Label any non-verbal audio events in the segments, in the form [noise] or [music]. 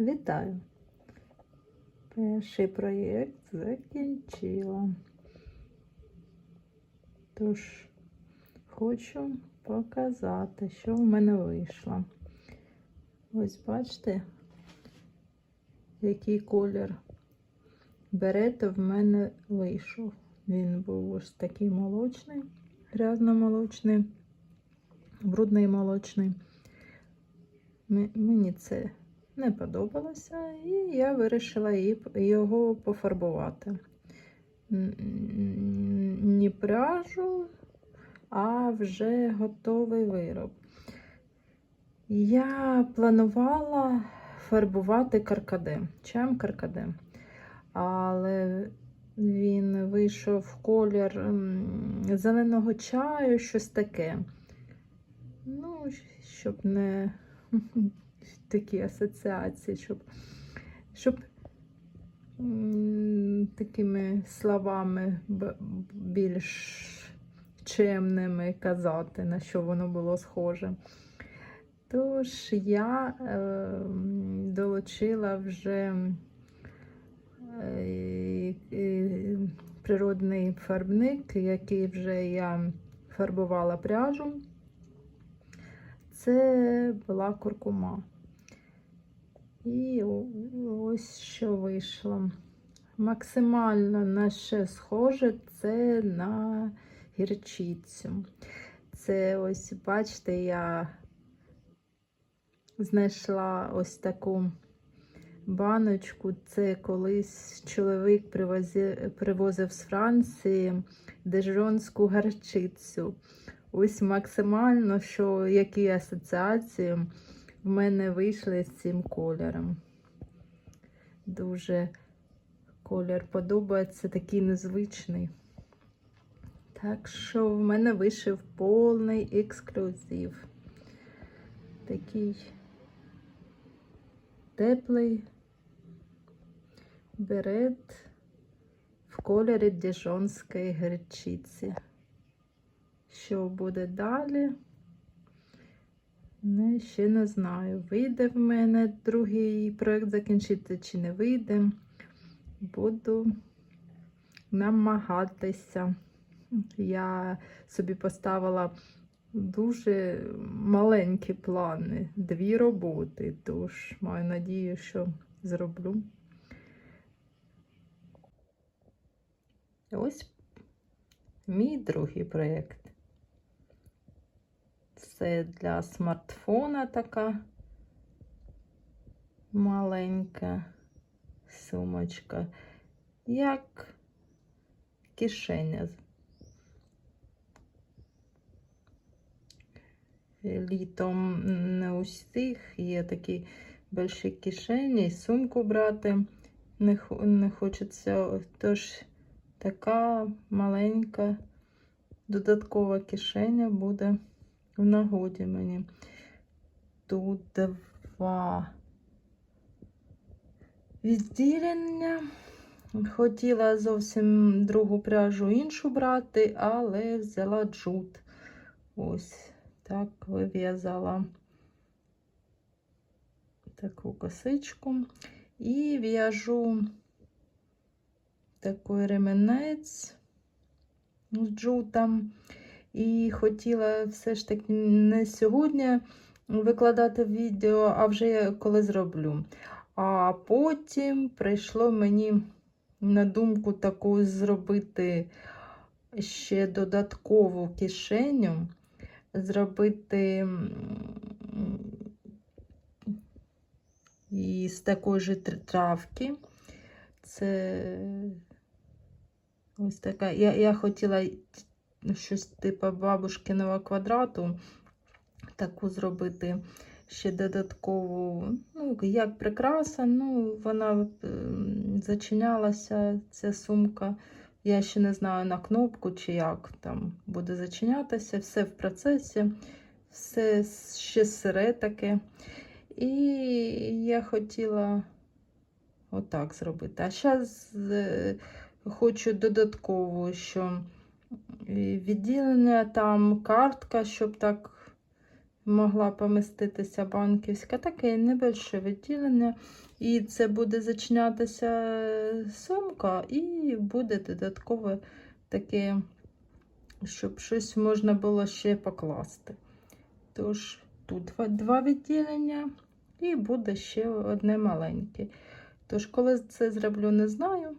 Вітаю! Перший проєкт закінчила. Тож, хочу показати, що в мене вийшло. Ось бачите, який колір берета в мене вийшов. Він був ось такий молочний, грязно-молочний, брудний молочний. Мені це не подобалося, і я вирішила його пофарбувати. Н- н- пряжу, а вже готовий вироб. Я планувала фарбувати каркаде, чаєм каркаде, але він вийшов в колір зеленого чаю, щось таке. Ну, щоб не [laughs] такі асоціації, щоб, щоб такими словами більш чемними казати, на що воно було схоже. Тож я е, долучила вже е, е, природний фарбник, який вже я фарбувала пряжу. Це була куркума. І ось що вийшло. Максимально на що схоже це на гірчицю. Це ось, бачите, я знайшла ось таку баночку. Це колись чоловік привозив, привозив з Франції дежонську гарчицю. Ось максимально, що які асоціації в мене вийшли з цим кольором. Дуже колір подобається, такий незвичний. Так що в мене вийшов повний ексклюзив. Такий теплий берет в кольорі діжонської гречиці. Що буде далі? Не, ще не знаю. Вийде в мене другий проєкт закінчити чи не вийде. Буду намагатися. Я собі поставила дуже маленькі плани, дві роботи, тож маю надію, що зроблю. Ось мій другий проєкт. Це для смартфона така маленька сумочка, як кишеня. Літом не у всіх є такі великі кишені, і сумку брати не, не хочеться. Тож така маленька додаткова кишеня буде в нагоді мені. Тут два відділення. Хотіла зовсім другу пряжу іншу брати, але взяла джут. Ось так вив'язала таку косичку. І в'яжу такий ременець з джутом. І хотіла все ж таки не сьогодні викладати відео, а вже коли зроблю. А потім прийшло мені на думку таку зробити ще додаткову кишеню, зробити із такої ж травки. Це ось така. Я, я хотіла щось типу бабушкиного квадрату, таку зробити ще додаткову, ну, як прикраса, ну, вона ем, зачинялася, ця сумка. Я ще не знаю на кнопку чи як там буде зачинятися, все в процесі, все ще сире таке. І я хотіла отак зробити. А зараз хочу додатково, що відділення, там картка, щоб так могла поміститися банківська, таке небольше відділення. І це буде зачинятися сумка, і буде додаткове таке, щоб щось можна було ще покласти. Тож тут два- відділення, і буде ще одне маленьке. Тож, коли це зроблю, не знаю,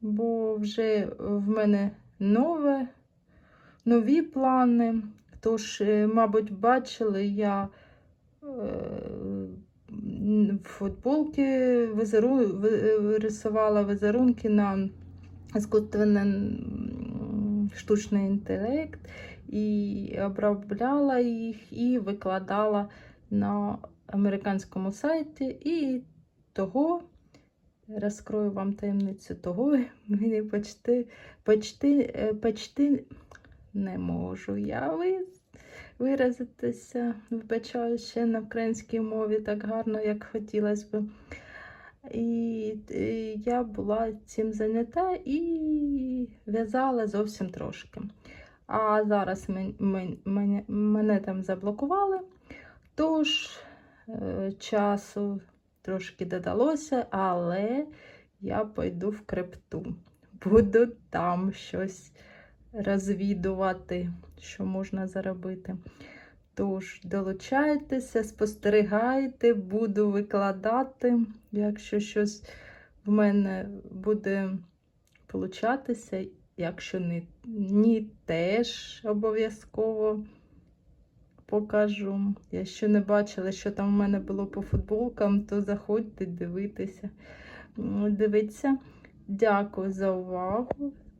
бо вже в мене нове, нові плани. Тож, е, мабуть, бачили, я е, футболки визеру, ви- рисувала візерунки на іскусственний штучний інтелект і обробляла їх і викладала на американському сайті. І того, розкрою вам таємницю, того [laughs] мені почти, почти, е, почти не можу я ви- виразитися, вибачаю ще на українській мові так гарно, як хотілося б. І е, я була цим зайнята і в'язала зовсім трошки. А зараз мен- мен- мене, мене там заблокували, тож е, часу трошки додалося, але я пойду в крипту. Буду там щось розвідувати, що можна заробити. Тож, долучайтеся, спостерігайте, буду викладати. Якщо щось в мене буде получатися, якщо не, ні, теж обов'язково покажу. Якщо не бачили, що там в мене було по футболкам, то заходьте дивитися. Дивіться. Дякую за увагу.